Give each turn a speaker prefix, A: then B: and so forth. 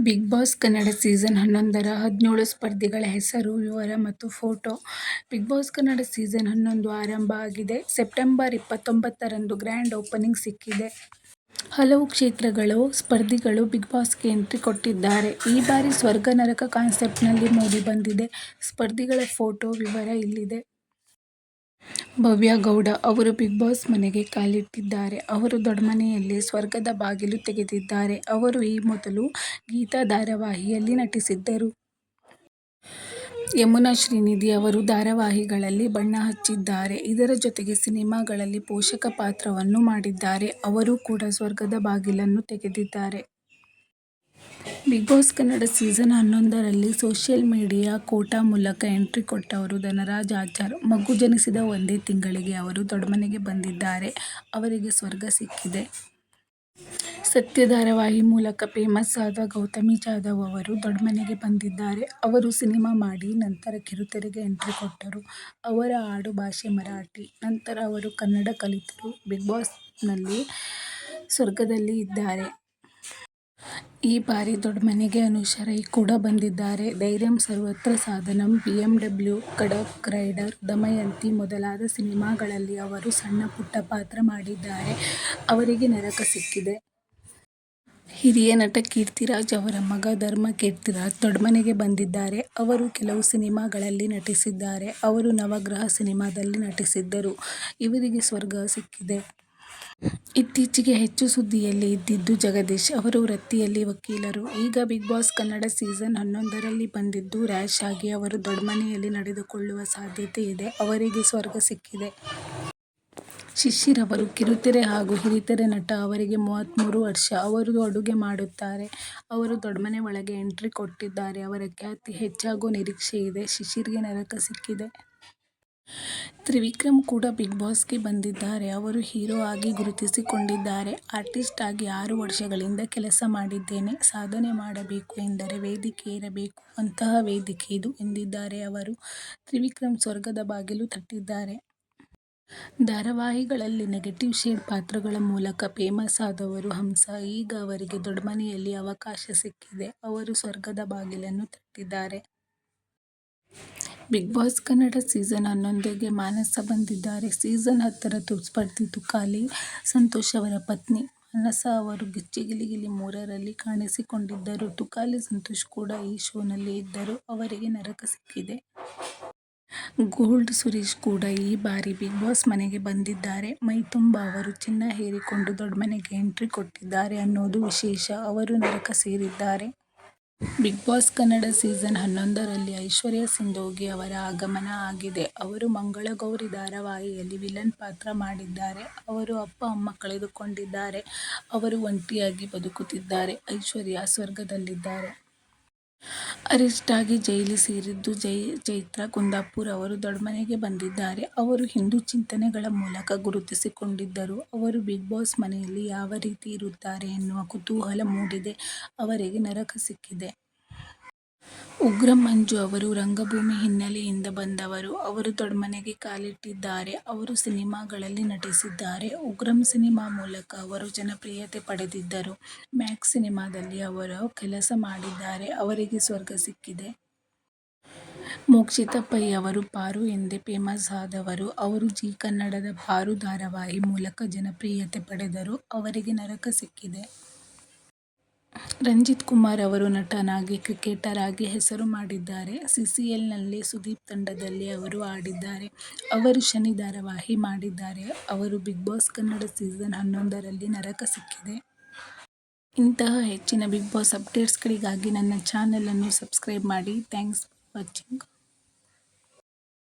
A: Big boss Kannada season ಹನ್ನೊಂದರ ಹದಿನೇಳು ಸ್ಪರ್ಧಿಗಳ ಹೆಸರು, ವಿವರ ಮತ್ತು photo Bigg Boss Kannada season ಹನ್ನೊಂದು ಆರಂಭ ಆಗಿದೆ. ಸೆಪ್ಟೆಂಬರ್ ಇಪ್ಪತ್ತೊಂಬತ್ತರಂದು ಗ್ರ್ಯಾಂಡ್ ಓಪನಿಂಗ್ ಸಿಕ್ಕಿದೆ. ಹಲವು ಕ್ಷೇತ್ರಗಳು ಸ್ಪರ್ಧಿಗಳು ಬಿಗ್ ಬಾಸ್ಗೆ ಎಂಟ್ರಿ ಕೊಟ್ಟಿದ್ದಾರೆ. ಈ ಬಾರಿ ಸ್ವರ್ಗ-ನರಕ ಕಾನ್ಸೆಪ್ಟ್ನಲ್ಲಿ ಮೂಡಿ ಬಂದಿದೆ. ಸ್ಪರ್ಧಿಗಳ ಫೋಟೋ, ವಿವರ ಇಲ್ಲಿದೆ. ಭವ್ಯ ಗೌಡ, ಅವರು ಬಿಗ್ ಬಾಸ್ ಮನೆಗೆ ಕಾಲಿಟ್ಟಿದ್ದಾರೆ. ಅವರು ದೊಡ್ಡಮನೆಯಲ್ಲಿ ಸ್ವರ್ಗದ ಬಾಗಿಲು ತೆಗೆದಿದ್ದಾರೆ. ಅವರು ಈ ಮೊದಲು ಗೀತಾ ಧಾರಾವಾಹಿಯಲ್ಲಿ ನಟಿಸಿದ್ದರು. ಯಮುನಾ ಶ್ರೀನಿಧಿ ಅವರು ಧಾರಾವಾಹಿಗಳಲ್ಲಿ ಬಣ್ಣ ಹಚ್ಚಿದ್ದಾರೆ. ಇದರ ಜೊತೆಗೆ ಸಿನಿಮಾಗಳಲ್ಲಿ ಪೋಷಕ ಪಾತ್ರವನ್ನು ಮಾಡಿದ್ದಾರೆ. ಅವರು ಕೂಡ ಸ್ವರ್ಗದ ಬಾಗಿಲನ್ನು ತೆಗೆದಿದ್ದಾರೆ. ಬಿಗ್ ಬಾಸ್ ಕನ್ನಡ ಸೀಸನ್ ಹನ್ನೊಂದರಲ್ಲಿ ಸೋಷಿಯಲ್ ಮೀಡಿಯಾ ಕೋಟಾ ಮೂಲಕ ಎಂಟ್ರಿ ಕೊಟ್ಟವರು ಧನರಾಜ್ ಆಚಾರ್. ಮಗು ಜನಿಸಿದ ಒಂದೇ ತಿಂಗಳಿಗೆ ಅವರು ದೊಡ್ಮನೆಗೆ ಬಂದಿದ್ದಾರೆ. ಅವರಿಗೆ ಸ್ವರ್ಗ ಸಿಕ್ಕಿದೆ. ಸತ್ಯ ಧಾರಾವಾಹಿ ಮೂಲಕ ಫೇಮಸ್ ಆದ ಗೌತಮಿ ಜಾಧವ್ ಅವರು ದೊಡ್ಮನೆಗೆ ಬಂದಿದ್ದಾರೆ. ಅವರು ಸಿನಿಮಾ ಮಾಡಿ ನಂತರ ಕಿರುತೆರೆಗೆ ಎಂಟ್ರಿ ಕೊಟ್ಟರು. ಅವರ ಆಡು ಭಾಷೆ ಮರಾಠಿ. ನಂತರ ಅವರು ಕನ್ನಡ ಕಲಿತರು. ಬಿಗ್ ಬಾಸ್ನಲ್ಲಿ ಸ್ವರ್ಗದಲ್ಲಿ ಇದ್ದಾರೆ. ಈ ಬಾರಿ ದೊಡ್ಮನೆಗೆ ಅನುಷಾ ರೈ ಕೂಡ ಬಂದಿದ್ದಾರೆ. ಧೈರ್ಯಂ ಸರ್ವತ್ರ ಸಾಧನಂ, ಡಬ್ಲ್ಯೂ ಖಡಕ್ ರೈಡರ್, ದಮಯಂತಿ ಮೊದಲಾದ ಸಿನಿಮಾಗಳಲ್ಲಿ ಅವರು ಸಣ್ಣ-ಪುಟ್ಟ ಪಾತ್ರ ಮಾಡಿದ್ದಾರೆ. ಅವರಿಗೆ ನರಕ ಸಿಕ್ಕಿದೆ. ಹಿರಿಯ ನಟ ಕೀರ್ತಿರಾಜ್ ಅವರ ಮಗ ಧರ್ಮ ಕೀರ್ತಿರಾಜ್ ದೊಡ್ಮನೆಗೆ ಬಂದಿದ್ದಾರೆ. ಅವರು ಕೆಲವು ಸಿನಿಮಾಗಳಲ್ಲಿ ನಟಿಸಿದ್ದಾರೆ. ಅವರು ನವಗ್ರಹ ಸಿನಿಮಾದಲ್ಲಿ ನಟಿಸಿದ್ದರು. ಇವರಿಗೆ ಸ್ವರ್ಗ ಸಿಕ್ಕಿದೆ. ಇತ್ತೀಚೆಗೆ ಹೆಚ್ಚು ಸುದ್ದಿಯಲ್ಲಿ ಇದ್ದಿದ್ದು ಜಗದೀಶ್. ಅವರು ವೃತ್ತಿಯಲ್ಲಿ ವಕೀಲರು. ಈಗ ಬಿಗ್ ಬಾಸ್ ಕನ್ನಡ ಸೀಸನ್ ಹನ್ನೊಂದರಲ್ಲಿ ಬಂದಿದ್ದು ರ್ಯಾಶ್ ಆಗಿ ಅವರು ದೊಡ್ಮನೆಯಲ್ಲಿ ನಡೆದುಕೊಳ್ಳುವ ಸಾಧ್ಯತೆ ಇದೆ. ಅವರಿಗೆ ಸ್ವರ್ಗ ಸಿಕ್ಕಿದೆ. ಶಿಶಿರ್ ಅವರು ಕಿರುತೆರೆ ಹಾಗೂ ಹಿರಿತೆರೆ ನಟ. ಅವರಿಗೆ ಮೂವತ್ಮೂರು ವರ್ಷ. ಅವರು ಅಡುಗೆ ಮಾಡುತ್ತಾರೆ. ಅವರು ದೊಡ್ಮನೆ ಒಳಗೆ ಎಂಟ್ರಿ ಕೊಟ್ಟಿದ್ದಾರೆ. ಅವರ ಖ್ಯಾತಿ ಹೆಚ್ಚಾಗೋ ನಿರೀಕ್ಷೆ ಇದೆ. ಶಿಶಿರ್ಗೆ ನರಕ ಸಿಕ್ಕಿದೆ. ತ್ರಿವಿಕ್ರಮ್ ಕೂಡ ಬಿಗ್ ಬಾಸ್ಗೆ ಬಂದಿದ್ದಾರೆ. ಅವರು ಹೀರೋ ಆಗಿ ಗುರುತಿಸಿಕೊಂಡಿದ್ದಾರೆ. ಆರ್ಟಿಸ್ಟ್ ಆಗಿ ಆರು ವರ್ಷಗಳಿಂದ ಕೆಲಸ ಮಾಡಿದ್ದೇನೆ. ಸಾಧನೆ ಮಾಡಬೇಕು ಎಂದರೆ ವೇದಿಕೆ ಇರಬೇಕು. ಅಂತಹ ವೇದಿಕೆ ಇದು ಎಂದಿದ್ದಾರೆ ಅವರು. ತ್ರಿವಿಕ್ರಮ್ ಸ್ವರ್ಗದ ಬಾಗಿಲು ತಟ್ಟಿದ್ದಾರೆ. ಧಾರಾವಾಹಿಗಳಲ್ಲಿ ನೆಗೆಟಿವ್ ಶೇಡ್ ಪಾತ್ರಗಳ ಮೂಲಕ ಫೇಮಸ್ ಆದವರು ಹಂಸ. ಈಗ ಅವರಿಗೆ ದೊಡ್ಮನೆಯಲ್ಲಿ ಅವಕಾಶ ಸಿಕ್ಕಿದೆ. ಅವರು ಸ್ವರ್ಗದ ಬಾಗಿಲನ್ನು ತಟ್ಟಿದ್ದಾರೆ. ಬಿಗ್ ಬಾಸ್ ಕನ್ನಡ ಸೀಸನ್ ಹನ್ನೊಂದಕ್ಕೆ ಮಾನಸ ಬಂದಿದ್ದಾರೆ. ಸೀಸನ್ ಹತ್ತರ ಸ್ಪರ್ಧಿ ತುಕಾಲಿ ಸಂತೋಷ್ ಅವರ ಪತ್ನಿ. ಮಾನಸ ಅವರು ಗಿಚ್ಚಿಗಿಲಿಗಿಲಿ ಗಿಲಿ ಗಿಲಿ ಮೂರರಲ್ಲಿ ಕಾಣಿಸಿಕೊಂಡಿದ್ದರು. ತುಕಾಲಿ ಸಂತೋಷ್ ಕೂಡ ಈ ಶೋನಲ್ಲಿ ಇದ್ದರು. ಅವರಿಗೆ ನರಕ ಸಿಕ್ಕಿದೆ. ಗೋಲ್ಡ್ ಸುರೇಶ್ ಕೂಡ ಈ ಬಾರಿ ಬಿಗ್ ಬಾಸ್ ಮನೆಗೆ ಬಂದಿದ್ದಾರೆ. ಮೈತುಂಬಾ ಅವರು ಚಿನ್ನ ಹೇರಿಕೊಂಡು ದೊಡ್ಡ ಮನೆಗೆ ಎಂಟ್ರಿ ಕೊಟ್ಟಿದ್ದಾರೆ ಅನ್ನೋದು ವಿಶೇಷ. ಅವರು ನರಕ ಸೇರಿದ್ದಾರೆ. ಬಿಗ್ ಬಾಸ್ ಕನ್ನಡ ಸೀಸನ್ ಹನ್ನೊಂದರಲ್ಲಿ ಐಶ್ವರ್ಯ ಸಿಂಧೋಗಿ ಅವರ ಆಗಮನ ಆಗಿದೆ. ಅವರು ಮಂಗಳಗೌರಿ ಧಾರಾವಾಹಿಯಲ್ಲಿ ವಿಲನ್ ಪಾತ್ರ ಮಾಡಿದ್ದಾರೆ. ಅವರು ಅಪ್ಪ-ಅಮ್ಮ ಕಳೆದುಕೊಂಡಿದ್ದಾರೆ. ಅವರು ಒಂಟಿಯಾಗಿ ಬದುಕುತ್ತಿದ್ದಾರೆ. ಐಶ್ವರ್ಯ ಸ್ವರ್ಗದಲ್ಲಿದ್ದಾರೆ. ಅರೆಸ್ಟ್ ಆಗಿ ಜೈಲು ಸೇರಿದ್ದು ಚೈತ್ರಾ ಕುಂದಾಪುರ್ ಅವರು ದೊಡ್ಮನೆಗೆ ಬಂದಿದ್ದಾರೆ. ಅವರು ಹಿಂದೂ ಚಿಂತನೆಗಳ ಮೂಲಕ ಗುರುತಿಸಿಕೊಂಡಿದ್ದರು. ಅವರು ಬಿಗ್ ಬಾಸ್ ಮನೆಯಲ್ಲಿ ಯಾವ ರೀತಿ ಇರುತ್ತಾರೆ ಎನ್ನುವ ಕುತೂಹಲ ಮೂಡಿದೆ. ಅವರಿಗೆ ನರಕ ಸಿಕ್ಕಿದೆ. ಉಗ್ರ ಮಂಜು ಅವರು ರಂಗಭೂಮಿ ಹಿನ್ನೆಲೆಯಿಂದ ಬಂದವರು. ಅವರು ದೊಡ್ಮನೆಗೆ ಕಾಲಿಟ್ಟಿದ್ದಾರೆ. ಅವರು ಸಿನಿಮಾಗಳಲ್ಲಿ ನಟಿಸಿದ್ದಾರೆ. ಉಗ್ರಂ ಸಿನಿಮಾ ಮೂಲಕ ಅವರು ಜನಪ್ರಿಯತೆ ಪಡೆದಿದ್ದರು. ಮ್ಯಾಕ್ಸ್ ಸಿನಿಮಾದಲ್ಲಿ ಅವರು ಕೆಲಸ ಮಾಡಿದ್ದಾರೆ. ಅವರಿಗೆ ಸ್ವರ್ಗ ಸಿಕ್ಕಿದೆ. ಮೋಕ್ಷಿತಾ ಪೈ ಅವರು ಪಾರು ಎಂದೇ ಫೇಮಸ್ ಆದವರು. ಅವರು ಜೀ ಕನ್ನಡದ ಪಾರು ಧಾರಾವಾಹಿ ಮೂಲಕ ಜನಪ್ರಿಯತೆ ಪಡೆದರು. ಅವರಿಗೆ ನರಕ ಸಿಕ್ಕಿದೆ. ರಂಜಿತ್ ಕುಮಾರ್ ಅವರು ನಟನಾಗಿ, ಕ್ರಿಕೆಟರ್ ಆಗಿ ಹೆಸರು ಮಾಡಿದ್ದಾರೆ. ಸಿಸಿಎಲ್ನಲ್ಲಿ ಸುದೀಪ್ ತಂಡದಲ್ಲಿ ಅವರು ಆಡಿದ್ದಾರೆ. ಅವರು ಶನಿ ಧಾರಾವಾಹಿ ಮಾಡಿದ್ದಾರೆ. ಅವರು ಬಿಗ್ ಬಾಸ್ ಕನ್ನಡ ಸೀಸನ್ ಹನ್ನೊಂದರಲ್ಲಿ ನರಕ ಸಿಕ್ಕಿದೆ. ಇಂತಹ ಹೆಚ್ಚಿನ ಬಿಗ್ ಬಾಸ್ ಅಪ್ಡೇಟ್ಸ್ಗಳಿಗಾಗಿ ನನ್ನ ಚಾನೆಲ್ ಸಬ್ಸ್ಕ್ರೈಬ್ ಮಾಡಿ. Thanks for watching.